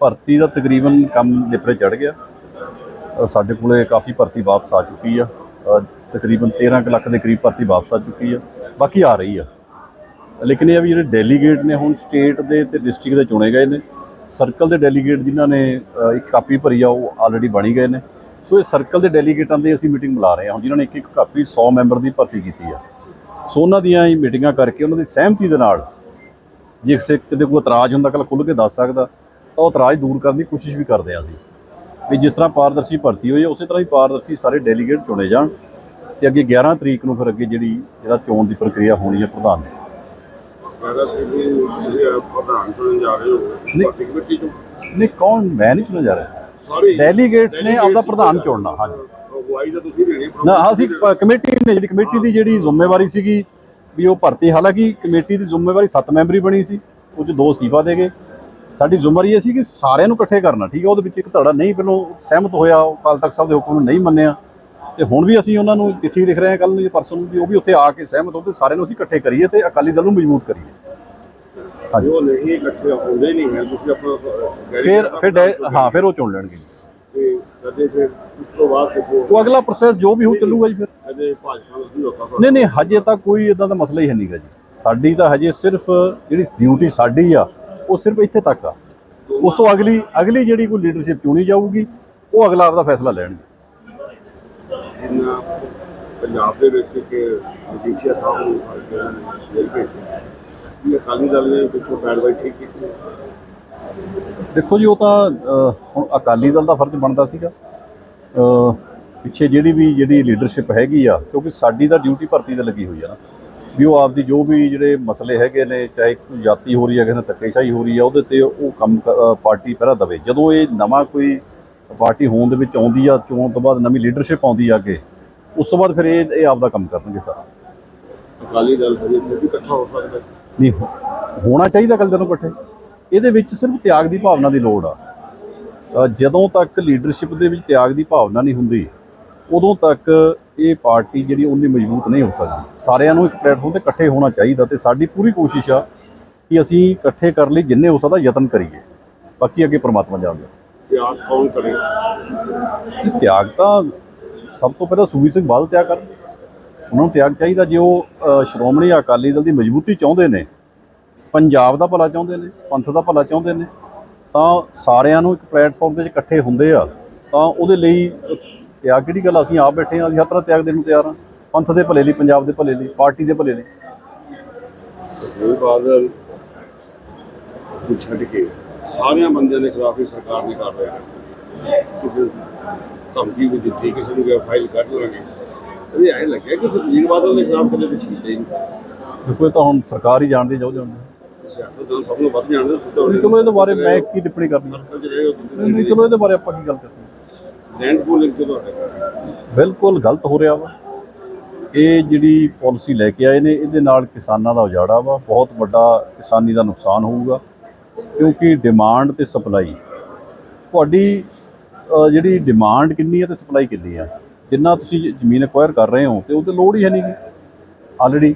ਭਰਤੀ ਦਾ ਤਕਰੀਬਨ ਕੰਮ ਨਿਪਰੇ ਚੜ ਗਿਆ। ਸਾਡੇ ਕੋਲੇ ਕਾਫੀ ਭਰਤੀ ਵਾਪਸ ਆ ਚੁੱਕੀ ਆ। ਤਕਰੀਬਨ 13 ਕੁ ਲੱਖ ਦੇ ਕਰੀਬ ਭਰਤੀ ਵਾਪਸ ਆ ਚੁੱਕੀ ਆ। ਬਾਕੀ ਆ ਰਹੀ ਆ। ਲੇਕਿਨ ਇਹ ਵੀ ਜਿਹੜੇ ਡੈਲੀਗੇਟ ਨੇ, ਹੁਣ ਸਟੇਟ ਦੇ ਤੇ ਡਿਸਟ੍ਰਿਕਟ ਦੇ ਚੁਣੇ ਗਏ ਨੇ। ਸਰਕਲ ਦੇ ਡੈਲੀਗੇਟ ਜਿਨ੍ਹਾਂ ਨੇ ਇੱਕ ਕਾਪੀ ਭਰੀ ਆ, ਉਹ ਆਲਰੇਡੀ ਬਣੀ ਗਏ ਨੇ। ਸੋ ਇਹ ਸਰਕਲ ਦੇ ਡੈਲੀਗੇਟਾਂ ਦੀ ਅਸੀਂ ਮੀਟਿੰਗ ਬੁਲਾ ਰਹੇ ਹਾਂ ਹੁਣ ਜਿਨ੍ਹਾਂ ਨੇ ਇੱਕ ਇੱਕ ਕਾਪੀ 100 ਮੈਂਬਰ ਦੀ ਭਰਤੀ ਕੀਤੀ ਆ। ਸੋ ਉਹਨਾਂ ਦੀਆਂ ਹੀ ਮੀਟਿੰਗਾਂ ਕਰਕੇ ਉਹਨਾਂ ਦੀ ਸਹਿਮਤੀ ਦੇ ਨਾਲ ਜੇ ਕਿਸੇ ਕਿਤੇ ਕੋਈ ਇਤਰਾਜ਼ ਹੁੰਦਾ ਕੱਲ ਖੁੱਲ੍ਹ ਕੇ ਦੱਸ ਸਕਦਾ ਤਾਂ ਉਹ ਇਤਰਾਜ਼ ਦੂਰ ਕਰਨ ਦੀ ਕੋਸ਼ਿਸ਼ ਵੀ ਕਰਦੇ ਹਾਂ ਅਸੀਂ। ਵੀ ਜਿਸ ਤਰ੍ਹਾਂ ਪਾਰਦਰਸ਼ੀ ਭਰਤੀ ਹੋਈ ਹੈ ਉਸੇ ਤਰ੍ਹਾਂ ਹੀ ਪਾਰਦਰਸ਼ੀ ਸਾਰੇ ਡੈਲੀਗੇਟ ਚੁਣੇ ਜਾਣ ਤੇ ਅੱਗੇ 11 ਤਰੀਕ ਨੂੰ ਫਿਰ ਅੱਗੇ ਜਿਹੜੀ ਇਹਦਾ ਚੋਣ ਦੀ ਪ੍ਰਕਿਰਿਆ ਹੋਣੀ ਹੈ ਪ੍ਰਧਾਨ ਦੀ। ਨਹੀਂ। ਕੌਣ? ਮੈਂ ਨਹੀਂ ਚੁਣਿਆ ਜਾ ਰਿਹਾ। ਸਾਰੇ ਡੈਲੀਗੇਟਸ ਨੇ ਆਪਦਾ ਪ੍ਰਧਾਨ ਚੁਣਨਾ। ਹਾਂਜੀ। ਅਗਵਾਈ ਤਾਂ ਤੁਸੀਂ ਲੈਣੀ ਨਾ ਅਸੀਂ ਕਮੇਟੀ ਨੇ ਜਿਹੜੀ ਕਮੇਟੀ ਦੀ ਜਿਹੜੀ ਜ਼ਿੰਮੇਵਾਰੀ ਸੀਗੀ ਵੀ ਉਹ ਭਰਤੀ ਹਾਲਾਂਕਿ ਕਮੇਟੀ ਦੀ ਜ਼ਿੰਮੇਵਾਰੀ 7 ਮੈਂਬਰੀ ਬਣੀ ਸੀ ਉਹ 'ਚ ਦੋ ਅਸਤੀਫਾ ਦੇ ਗਏ। ਸਾਡੀ ਜ਼ਿੰਮੇਵਾਰੀ ਇਹ ਸੀ ਕਿ ਸਾਰਿਆਂ ਨੂੰ ਇਕੱਠੇ ਕਰਨਾ ਠੀਕ ਹੈ ਉਹਦੇ ਵਿੱਚ ਇੱਕ ਧੜਾ ਨਹੀਂ ਪਹਿਲੋਂ ਸਹਿਮਤ ਹੋਇਆ ਅਕਾਲ ਤਖਤ ਸਾਹਿਬ ਦੇ ਹੁਕਮ ਨੂੰ ਨਹੀਂ ਮੰਨਿਆ। ਤੇ ਹੁਣ ਵੀ ਅਸੀਂ ਉਹਨਾਂ ਨੂੰ ਚਿੱਠੀ ਲਿਖ ਰਹੇ ਹਾਂ ਕੱਲ ਨੂੰ ਜਾਂ ਪਰਸੋਂ ਨੂੰ ਵੀ ਉਹ ਵੀ ਉੱਥੇ ਆ ਕੇ ਸਹਿਮਤ ਹੋ ਤੇ ਸਾਰਿਆਂ ਨੂੰ ਅਸੀਂ ਇਕੱਠੇ ਕਰੀਏ ਤੇ ਅਕਾਲੀ ਦਲ ਨੂੰ ਮਜ਼ਬੂਤ ਕਰੀਏ। ਜੋ ਨਹੀਂ ਇਕੱਠੇ ਹੁੰਦੇ ਨਹੀਂ ਹੈ ਤੁਸੀਂ ਆਪਣਾ ਡੈਡੀ ਫਿਰ ਫਿਰ ਹਾਂ ਫਿਰ ਉਹ ਚੁਣ ਲੈਣਗੇ। ਤੇ ਕਦੇ ਫਿਰ ਉਸ ਤੋਂ ਬਾਅਦ ਉਹ ਅਗਲਾ ਪ੍ਰੋਸੈਸ ਜੋ ਵੀ ਹੋ ਚੱਲੂਗਾ ਜੀ ਫਿਰ। ਕਦੇ ਭਾਜਪਾ ਨੂੰ ਨਹੀਂ ਨਹੀਂ ਨਹੀਂ ਹਜੇ ਤਾਂ ਕੋਈ ਇਦਾਂ ਦਾ ਮਸਲਾ ਹੀ ਹੈ ਨਹੀਂਗਾ ਜੀ। ਸਾਡੀ ਤਾਂ ਹਜੇ ਸਿਰਫ ਜਿਹੜੀ ਡਿਊਟੀ ਸਾਡੀ ਆ ਉਹ ਸਿਰਫ ਇੱਥੇ ਤੱਕ ਆ। ਉਸ ਤੋਂ ਅਗਲੀ ਅਗਲੀ ਜਿਹੜੀ ਕੋਈ ਲੀਡਰਸ਼ਿਪ ਚੁਣੀ ਜਾਊਗੀ ਉਹ ਅਗਲਾ ਆਪਦਾ ਫੈਸਲਾ ਲੈਣਗੇ। ਜਿੰਨਾ ਪੰਜਾਬ ਦੇ ਵਿੱਚ ਕਿ ਮਜੀਠੀਆ ਸਾਹਿਬ ਨੂੰ ਫੜ ਕੇ ਉਹਨਾਂ ਨੇ ਜੇਲ੍ਹ ਭੇਜਿਆ। ਇਹ ਅਕਾਲੀ ਦਲ ਨੇ ਪਿੱਛੋਂ ਪੈਰਵਾਈ ਠੀਕ ਕੀਤੀ। ਦੇਖੋ ਜੀ ਉਹ ਤਾਂ ਹੁਣ ਅਕਾਲੀ ਦਲ ਦਾ ਫਰਜ਼ ਬਣਦਾ ਸੀਗਾ। ਪਿੱਛੇ ਜਿਹੜੀ ਵੀ ਜਿਹੜੀ ਲੀਡਰਸ਼ਿਪ ਹੈਗੀ ਆ ਕਿਉਂਕਿ ਸਾਡੀ ਤਾਂ ਡਿਊਟੀ ਭਰਤੀ ਤੇ ਲੱਗੀ ਹੋਈ ਆ ਨਾ। ਵੀ ਉਹ ਆਪਦੀ ਜੋ ਵੀ ਜਿਹੜੇ ਮਸਲੇ ਹੈਗੇ ਨੇ ਚਾਹੇ ਕੋਈ ਜਾਤੀ ਹੋ ਰਹੀ ਹੈ ਕਿਸੇ ਨਾਲ ਧੱਕੇਸ਼ਾਹੀ ਹੋ ਰਹੀ ਹੈ ਉਹਦੇ ਤੇ ਉਹ ਕੰਮ ਕ- ਪਾਰਟੀ ਪਹਿਰਾ ਦਵੇ। ਜਦੋਂ ਇਹ ਨਵਾਂ ਕੋਈ ਪਾਰਟੀ ਹੋਂਦ ਦੇ ਵਿੱਚ ਆਉਂਦੀ ਆ ਚੋਣ ਤੋਂ ਬਾਅਦ ਨਵੀਂ ਲੀਡਰਸ਼ਿਪ ਆਉਂਦੀ ਆ ਅੱਗੇ ਉਸ ਤੋਂ ਬਾਅਦ ਫਿਰ ਇਹ ਇਹ ਆਪਦਾ ਕੰਮ ਕਰਨਗੇ ਸਾਰਾ। ਅਕਾਲੀ ਦਲ ਹਜੇ ਵੀ ਇਕੱਠਾ ਹੋ ਸਕਦਾ। ਨਹੀਂ ਹੋਣਾ ਚਾਹੀਦਾ ਕੱਲ ਨੂੰ ਇਕੱਠੇ। ਇਹਦੇ ਵਿੱਚ ਸਿਰਫ ਤਿਆਗ ਦੀ ਭਾਵਨਾ ਦੀ ਲੋੜ ਆ। ਜਦੋਂ ਤੱਕ ਲੀਡਰਸ਼ਿਪ ਦੇ ਵਿੱਚ ਤਿਆਗ ਦੀ ਭਾਵਨਾ ਨਹੀਂ ਹੁੰਦੀ ਉਦੋਂ ਤੱਕ ਇਹ ਪਾਰਟੀ ਜਿਹੜੀ ਉਨੀ ਮਜ਼ਬੂਤ ਨਹੀਂ ਹੋ ਸਕਦੀ। ਸਾਰਿਆਂ ਨੂੰ ਇੱਕ ਪਲੇਟਫਾਰਮ ਤੇ ਇਕੱਠੇ ਹੋਣਾ ਚਾਹੀਦਾ ਤੇ ਸਾਡੀ ਪੂਰੀ ਕੋਸ਼ਿਸ਼ ਆ ਕਿ ਅਸੀਂ ਇਕੱਠੇ ਕਰਨ ਲਈ ਜਿੰਨੇ ਹੋ ਸਕਦਾ ਯਤਨ ਕਰੀਏ। ਬਾਕੀ ਅੱਗੇ ਪ੍ਰਮਾਤਮਾ ਜਾਣਦਾ। ਤਿਆਗ ਕੌਣ ਕਰੇ? ਤਿਆਗ ਤਾਂ ਸਭ ਤੋਂ ਪਹਿਲਾਂ ਸੁਖਬੀਰ ਸਿੰਘ ਬਾਦਲ ਤਿਆਗ ਕਰਨ। ਉਹਨਾਂ ਨੂੰ ਤਿਆਗ ਚਾਹੀਦਾ। ਜੇ ਉਹ ਸ਼੍ਰੋਮਣੀ ਅਕਾਲੀ ਦਲ ਦੀ ਮਜ਼ਬੂਤੀ ਚਾਹੁੰਦੇ ਨੇ ਪੰਜਾਬ ਦਾ ਭਲਾ ਚਾਹੁੰਦੇ ਨੇ ਪੰਥ ਦਾ ਭਲਾ ਚਾਹੁੰਦੇ ਨੇ ਤਾਂ ਸਾਰਿਆਂ ਨੂੰ ਇੱਕ ਪਲੇਟਫਾਰਮ ਤੇ ਇਕੱਠੇ ਹੁੰਦੇ ਆ। ਤਾਂ ਉਹਦੇ ਲਈ ਤਿਆਗ ਕਿਹੜੀ ਗੱਲ ਅਸੀਂ ਆਪ ਬੈਠੇ ਆ ਅਸੀਂ ਹਰ ਤਰ੍ਹਾਂ ਤਿਆਗ ਦੇਣ ਨੂੰ ਤਿਆਰ ਆ। ਪੰਥ ਦੇ ਭਲੇ ਲਈ ਪੰਜਾਬ ਦੇ ਭਲੇ ਲਈ ਪਾਰਟੀ ਦੇ ਭਲੇ ਲਈ। ਸੁਖਬੀਰ ਬਾਦਲ ਨੂੰ ਛੱਡ ਕੇ ਸਾਰਿਆਂ ਬੰਦਿਆਂ ਦੇ ਖਿਲਾਫ ਹੀ ਸਰਕਾਰ ਨੇ ਕਰ ਰਿਹਾ ਹੈ ਕਿਸੇ ਧਮਕੀ ਵੀ ਦਿੱਤੀ ਕਿਸੇ ਨੂੰ ਫਾਈਲ ਕੱਢ ਲਾਂਗੇ। ਇਹ ਐਂ ਲੱਗਿਆ ਕਿ ਸੁਖਬੀਰ ਬਾਦਲ ਦੇ ਖਿਲਾਫ ਕਦੇ ਕੁਝ ਕੀਤਾ ਹੀ ਨਹੀਂ? ਦੇਖੋ ਤਾਂ ਹੁਣ ਸਰਕਾਰ ਹੀ ਜਾਣਦੀ ਚਾਹੁੰਦੇ ਹੁੰਦੇ ਸਿਆਸਤਦਾਨ ਸਭ ਨੂੰ ਵੱਧ ਜਾਣਦੇ ਸੀ ਤੁਹਾਡੇ ਚਲੋ ਇਹਦੇ ਬਾਰੇ ਮੈਂ ਕੀ ਟਿੱਪਣੀ ਕਰਨੀ? ਹੋ ਚਲੋ ਇਹਦੇ ਬਾਰੇ ਆਪਾਂ ਕੀ ਗੱਲ ਕਰਦੇ ਲੈਂਡ ਪੂਲਿੰਗ ਤੇ ਤੁਹਾਡੇ ਬਿਲਕੁਲ ਗਲਤ ਹੋ ਰਿਹਾ ਵਾ। ਇਹ ਜਿਹੜੀ ਪਾਲਿਸੀ ਲੈ ਕੇ ਆਏ ਨੇ, ਇਹਦੇ ਨਾਲ ਕਿਸਾਨਾਂ ਦਾ ਉਜਾੜਾ ਵਾ। ਬਹੁਤ ਵੱਡਾ ਕਿਸਾਨੀ ਦਾ ਨੁਕਸਾਨ ਹੋਊਗਾ, ਕਿਉਂਕਿ ਡਿਮਾਂਡ ਤੇ ਸਪਲਾਈ ਤੁਹਾਡੀ ਜਿਹੜੀ ਡਿਮਾਂਡ ਕਿੰਨੀ ਹੈ ਤੇ ਸਪਲਾਈ ਕਿੰਨੀ ਆ? ਜਿੰਨਾ ਤੁਸੀਂ ਜ਼ਮੀਨ ਐਕਵਾਇਰ ਕਰ ਰਹੇ ਹੋ, ਤੇ ਉਹ ਤੇ ਲੋੜ ਹੀ ਹੈ ਨਹੀਂਗੀ ਆਲਰੇਡੀ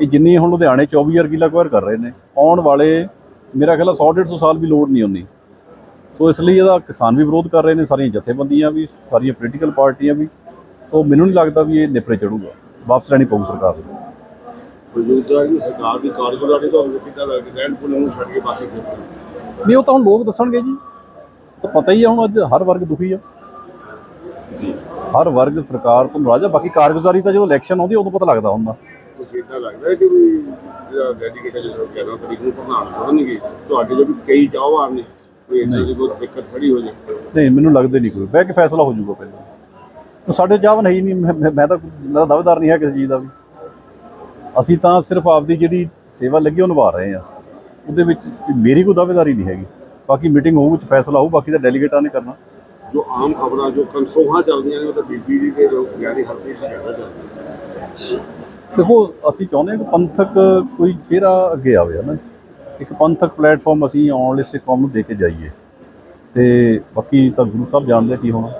ਇਹ ਜਿੰਨੀ ਹੁਣ ਲੁਧਿਆਣੇ 24000 ਕਿੱਲਾ ਐਕਵਾਇਰ ਕਰ ਰਹੇ ਨੇ। ਆਉਣ ਵਾਲੇ, ਮੇਰਾ ਖਿਆਲ 100 150 ਸਾਲ ਵੀ ਲੋੜ ਨਹੀਂ ਹੁੰਦੀ ਸੋ ਇਸ ਲਈ ਇਹਦਾ ਕਿਸਾਨ ਵੀ ਵਿਰੋਧ ਕਰ ਰਹੇ ਨੇ ਸਾਰੀਆਂ ਜਥੇਬੰਦੀਆਂ ਵੀ ਸਾਰੀਆਂ ਪੋਲੀਟੀਕਲ ਪਾਰਟੀਆਂ ਵੀ। ਸੋ ਮੈਨੂੰ ਨਹੀਂ ਲੱਗਦਾ ਵੀ ਇਹ ਨਿਪਰੇ ਚੜੂਗਾ। ਵਾਪਸ ਲੈਣੀ ਪਊ ਸਰਕਾਰ ਨੂੰ। ਮੌਜੂਦਾ ਦੀ ਸਰਕਾਰ ਦੀ ਕਾਰਗੁਜ਼ਾਰੀ ਤੁਹਾਨੂੰ ਕਿੱਦਾਂ ਲੱਗਦੀ ਲੈਂਡ ਪੂਲਿੰਗ ਨੂੰ ਛੱਡ ਕੇ ਬਾਕੀ ਨਹੀਂ ਉਹ ਤਾਂ ਹੁਣ ਲੋਕ ਦੱਸਣਗੇ ਜੀ। ਤਾਂ ਪਤਾ ਹੀ ਆ ਹੁਣ ਅੱਜ ਹਰ ਵਰਗ ਦੁਖੀ ਆ। ਹਰ ਵਰਗ ਸਰਕਾਰ ਤੋਂ ਨਾਰਾਜ਼ ਆ। ਬਾਕੀ ਕਾਰਗੁਜ਼ਾਰੀ ਤਾਂ ਜਦੋਂ ਇਲੈਕਸ਼ਨ ਆਉਂਦੀ ਉਦੋਂ ਪਤਾ ਲੱਗਦਾ ਹੁੰਦਾ। ਤੁਸੀਂ ਇਦਾਂ ਲੱਗਦਾ ਕਿ ਵੀ ਜਿਹੜਾ ਡੈਡੀਕੇਟਡ ਜਿਹੜਾ 11 ਤਰੀਕ ਨੂੰ ਪ੍ਰਧਾਨ ਚੁਣਨਗੇ ਤੁਹਾਡੇ ਜੋ ਵੀ ਕਈ ਚਾਹਵਾਨ ਨੇ ਕੋਈ ਇਦਾਂ ਦੀ ਕੋਈ ਦਿੱਕਤ ਖੜੀ ਹੋ ਜਾਏ ਨਹੀਂ ਮੈਨੂੰ ਲੱਗਦਾ ਨਹੀਂ ਕੋਈ। ਬਹਿ ਕੇ ਫੈਸਲਾ ਹੋ ਜਾਊਗਾ ਪਹਿਲਾਂ। ਉਹ ਸਾਡੇ ਚਾਹਵਨ ਹੈ ਹੀ ਨਹੀਂ ਮੈਂ- ਮੈਂ ਮੈਂ ਤਾਂ ਮੈਂ ਤਾਂ ਦਾਅਵੇਦਾਰ ਨਹੀਂ ਹੈ ਕਿਸੇ ਚੀਜ਼ ਦਾ ਵੀ। ਅਸੀਂ ਤਾਂ ਸਿਰਫ ਆਪਦੀ ਜਿਹੜੀ ਸੇਵਾ ਲੱਗੀ ਉਹ ਨਿਭਾ ਰਹੇ ਆ ਉਹਦੇ ਵਿੱਚ ਮੇਰੀ ਕੋਈ ਦਾਅਵੇਦਾਰੀ ਨਹੀਂ ਹੈਗੀ। ਬਾਕੀ ਮੀਟਿੰਗ ਹੋਊ ਵਿੱਚ ਫੈਸਲਾ ਹੋਊ ਬਾਕੀ ਤਾਂ ਡੈਲੀਗੇਟਾਂ ਨੇ ਕਰਨਾ। ਜੋ ਆਮ ਖਬਰਾਂ ਜੋ ਕਨਸੋਹਾਂ ਚੱਲਦੀਆਂ ਨੇ ਉਹ ਤਾਂ ਬੀਬੀ ਜੀ ਦੇ ਜੋ ਗਿਆਨੀ ਹਰਪ੍ਰੀਤ ਦੀ ਜ਼ਿਆਦਾ ਚੱਲਦੀ ਦੇਖੋ ਅਸੀਂ ਚਾਹੁੰਦੇ ਹਾਂ ਕਿ ਪੰਥਕ ਕੋਈ ਚਿਹਰਾ ਅੱਗੇ ਆਵੇ ਹਨਾ। ਇੱਕ ਪੰਥਕ ਪਲੇਟਫਾਰਮ ਅਸੀਂ ਆਉਣ ਵਾਲੇ ਸਿੱਖ ਕੌਮ ਨੂੰ ਦੇ ਕੇ ਜਾਈਏ। ਤੇ ਬਾਕੀ ਤਾਂ ਗੁਰੂ ਸਾਹਿਬ ਜਾਣਦੇ ਕੀ ਹੋਣਾ।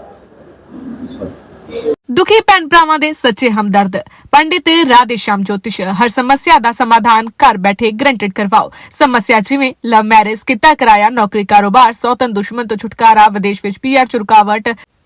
ਦੁਖੀ ਭੈਣ ਭਰਾਵਾਂ ਦੇ ਸੱਚੇ ਹਮਦਰਦ। ਪੰਡਿਤ ਰਾਧੇ ਸ਼ਾਮ ਜੋਤਿਸ਼, ਹਰ ਸਮੱਸਿਆ ਦਾ ਸਮਾਧਾਨ ਘਰ ਬੈਠੇ ਗਰੰਟਡ ਕਰਵਾਓ। ਸਮੱਸਿਆ ਜਿਵੇਂ ਲਵ ਮੈਰਿਜ ਕਿੱਤਾ ਕਰਾਇਆ, ਨੌਕਰੀ ਕਾਰੋਬਾਰ ਸੌਤਨ ਦੁਸ਼ਮਣ ਤੋਂ ਛੁਟਕਾਰਾ, ਵਿਦੇਸ਼ ਵਿੱਚ ਪੀਆਰ ਚ ਰੁਕਾਵਟ